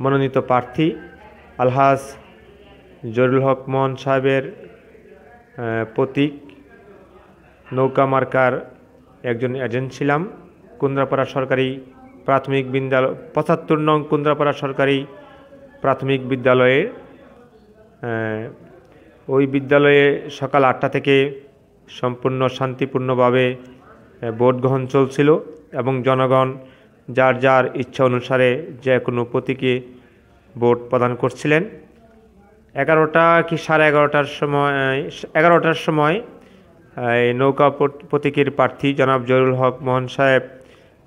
মনোনীত প্রার্থী আলহাজ জরুল হক মোহন সাহেবের প্রতীক। নৌকা মার্কার একজন এজেন্ট ছিলাম, কুন্দ্রাপাড়া সরকারি প্রাথমিক বিদ্যালয়, পঁচাত্তর নং কুন্দ্রাপাড়া সরকারি প্রাথমিক বিদ্যালয়ে ওই বিদ্যালয়ে সকাল আটটা থেকে সম্পূর্ণ শান্তিপূর্ণভাবে ভোট গ্রহণ চলছিল এবং জনগণ যার যার ইচ্ছা অনুসারে যে কোনো প্রতীকে ভোট প্রদান করছিলেন। এগারোটা কি সাড়ে এগারোটার সময় এগারোটার সময়, এই নৌকা প্রতীকের প্রার্থী জনাব জরুল হক মোহন সাহেব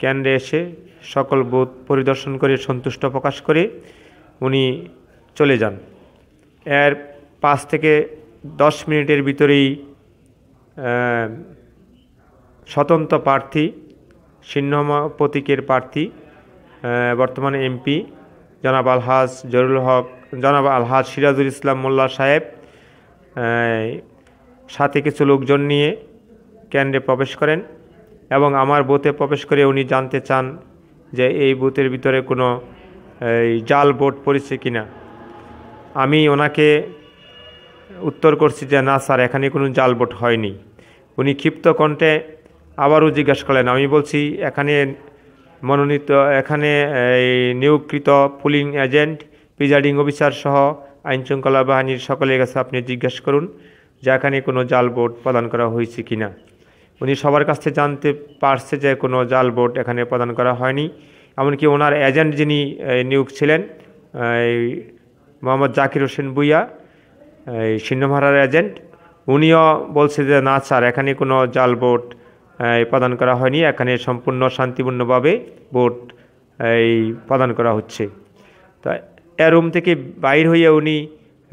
কেন্দ্রে এসে সকল বুথ পরিদর্শন করে সন্তুষ্ট প্রকাশ করে উনি চলে যান। এর পাঁচ থেকে দশ মিনিটের ভিতরেই স্বতন্ত্র প্রার্থী সিংহম প্রতীকের প্রার্থী বর্তমানে এমপি জনাব আলহাজ জরুল হক জনাব আলহাজ সিরাজুল ইসলাম মোল্লা সাহেব সাথে কিছু লোকজন নিয়ে কেন্দ্রে প্রবেশ করেন এবং আমার বুথে প্রবেশ করে উনি জানতে চান যে এই বুথের ভিতরে কোনো এই, জাল ভোট পড়েছে কিনা। আমি ওনাকে উত্তর করছি যে না স্যার এখানে কোনো জাল ভোট হয়নি। উনি ক্ষিপ্ত কণ্ঠে আবারও জিজ্ঞাসা করলেন আমি বলছি এখানে মনোনীত এখানে এই নিয়োগকৃত পুলিং এজেন্ট প্রিজাইডিং অফিসার সহ আইন শৃঙ্খলা বাহিনীর সকলের কাছে আপনি জিজ্ঞাসা করুন যে এখানে কোনো জাল ভোট প্রদান করা হয়েছে কি না উনি সবার কাছ থেকে জানতে পারছে যে কোনো জাল ভোট এখানে প্রদান করা হয়নি। এমনকি ওনার এজেন্ট যিনি নিয়োগ ছিলেন এই, মোহাম্মদ জাকির হোসেন বুইয়া এই সিন্নমারার এজেন্ট উনিও বলছে যে না স্যার এখানে কোনো জাল ভোট প্রদান করা হয়নি। এখানে সম্পূর্ণ শান্তিপূর্ণভাবে ভোট এই প্রদান করা হচ্ছে। তা এ রুম থেকে বাইর হয়ে উনি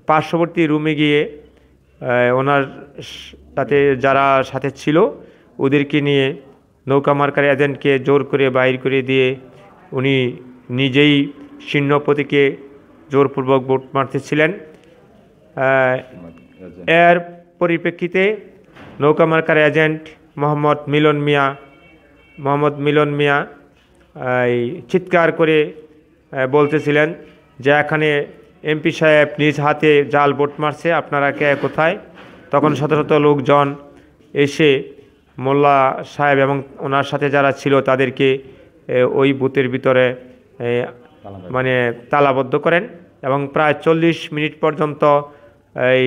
পার্শ্ববর্তী রুমে গিয়ে ওনার সাথে যারা সাথে ছিল, ওদেরকে নিয়ে নৌকা মার্কার এজেন্টকে জোর করে বাইর করে দিয়ে উনি নিজেই শীর্ণ প্রতীকে জোরপূর্বক ভোট মারতেছিলেন। এর পরিপ্রেক্ষিতে নৌকা মার্কার এজেন্ট মোহাম্মদ মিলন মিয়া, মোহাম্মদ মিলন মিয়া, এই, চিৎকার করে বলতেছিলেন যে এখানে এমপি সাহেব নিজ হাতে জাল বোট মারছে, আপনারা কে, কোথায়? তখন শত শত লোকজন এসে মোল্লা সাহেব এবং ওনার সাথে যারা ছিল তাদেরকে ওই বুথের ভিতরে মানে তালাবদ্ধ করেন এবং প্রায় চল্লিশ মিনিট পর্যন্ত এই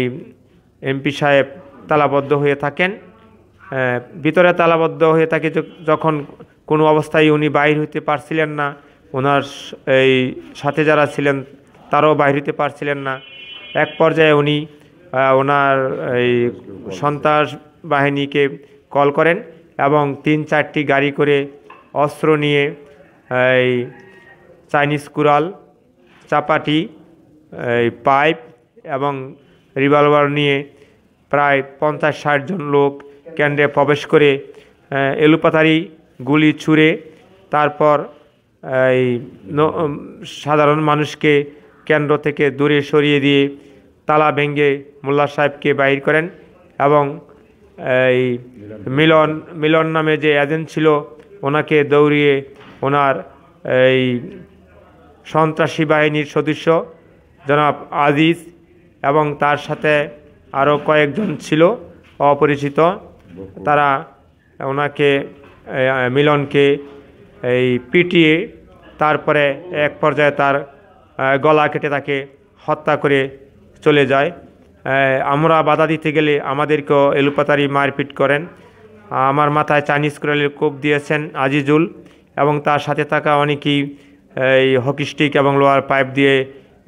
এমপি সাহেব তালাবদ্ধ হয়ে থাকেন। ভিতরে তালাবদ্ধ হয়ে থাকে যখন কোনো অবস্থায় উনি বাইর হইতে পারছিলেন না, ওনার এই সাথে যারা ছিলেন তারাও বাইর হইতে পারছিলেন না। এক পর্যায়ে উনি ওনার এই সন্ত্রাস বাহিনীকে কল করেন এবং তিন চারটি গাড়ি করে অস্ত্র নিয়ে, এই চাইনিজ কুড়াল, চাপাটি, এই পাইপ এবং রিভলভার নিয়ে প্রায় পঞ্চাশ ষাট জন লোক কেন্দ্রে প্রবেশ করে এলুপাতারি গুলি ছুঁড়ে তারপর এই সাধারণ মানুষকে কেন্দ্র থেকে দূরে সরিয়ে দিয়ে তালা ভেঙে মোল্লা সাহেবকে বাইর করেন এবং এই মিলন মিলন নামে যে এজেন্ট ছিল, ওনাকে দৌড়িয়ে ওনার, এই সন্ত্রাসী বাহিনীর সদস্য জনাব আজিজ এবং তার সাথে আরও কয়েকজন ছিল, অপরিচিত। তারা ওনাকে মিলনকে এই পিটিয়ে তারপরে এক পর্যায়ে তার গলা কেটে তাকে হত্যা করে চলে যায়। আমরা বাধা দিতে গেলে আমাদেরকেও এলুপাতারি মারপিট করেন। আমার মাথায় চাইনিজ কুড়ালের কোপ দিয়েছেন আজিজুল এবং তার সাথে থাকা অনেকেই এই হকি স্টিক এবং লোয়ার পাইপ দিয়ে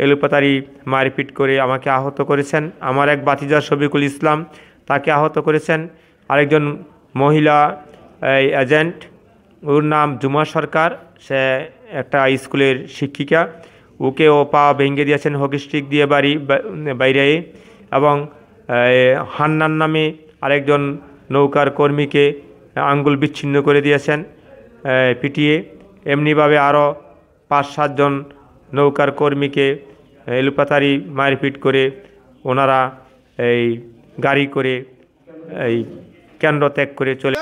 এলুপাতারি মারপিট করে আমাকে আহত করেছেন। আমার এক বাতিজা শফিকুল ইসলাম তাকে আহত করেছেন। আরেকজন মহিলা, এই এজেন্ট ওর নাম জুমা সরকার। সে একটা স্কুলের শিক্ষিকা। ওকে ও পা ভেঙে দিয়েছেন হকি স্টিক দিয়ে বাড়ি, বাইরে। এবং হান্নান নামে আরেকজন নৌকার কর্মীকে আঙ্গুল বিচ্ছিন্ন করে দিয়েছেন পিটিয়ে। এমনিভাবে আরও পাঁচ সাতজন নৌকার কর্মীকে এলুপাতারি মারপিট করে ওনারা এই গাড়ি করে এই কেন্দ্র ত্যাগ করে চলে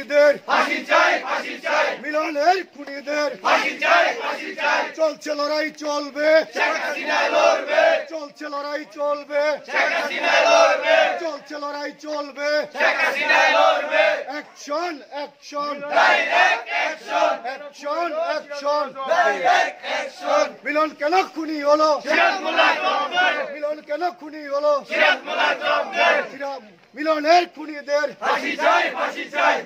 খুনিদের। ফাঁসি চাই ফাঁসি চাই। মিলনের খুনিদের। ফাঁসি চাই ফাঁসি চাই। চলছে লড়াই চলবে। শেখ হাসিনা লড়বে। চলছে লড়াই চলবে। শেখ হাসিনা লড়বে। চলছে লড়াই চলবে। শেখ হাসিনা লড়বে। Action action. Direct action action action. Direct action Milon কেন খুনি হলো? মিলন কেন খুনি হলো? মিলনের খুনিদের। ফাঁসি চাই ফাঁসি চাই।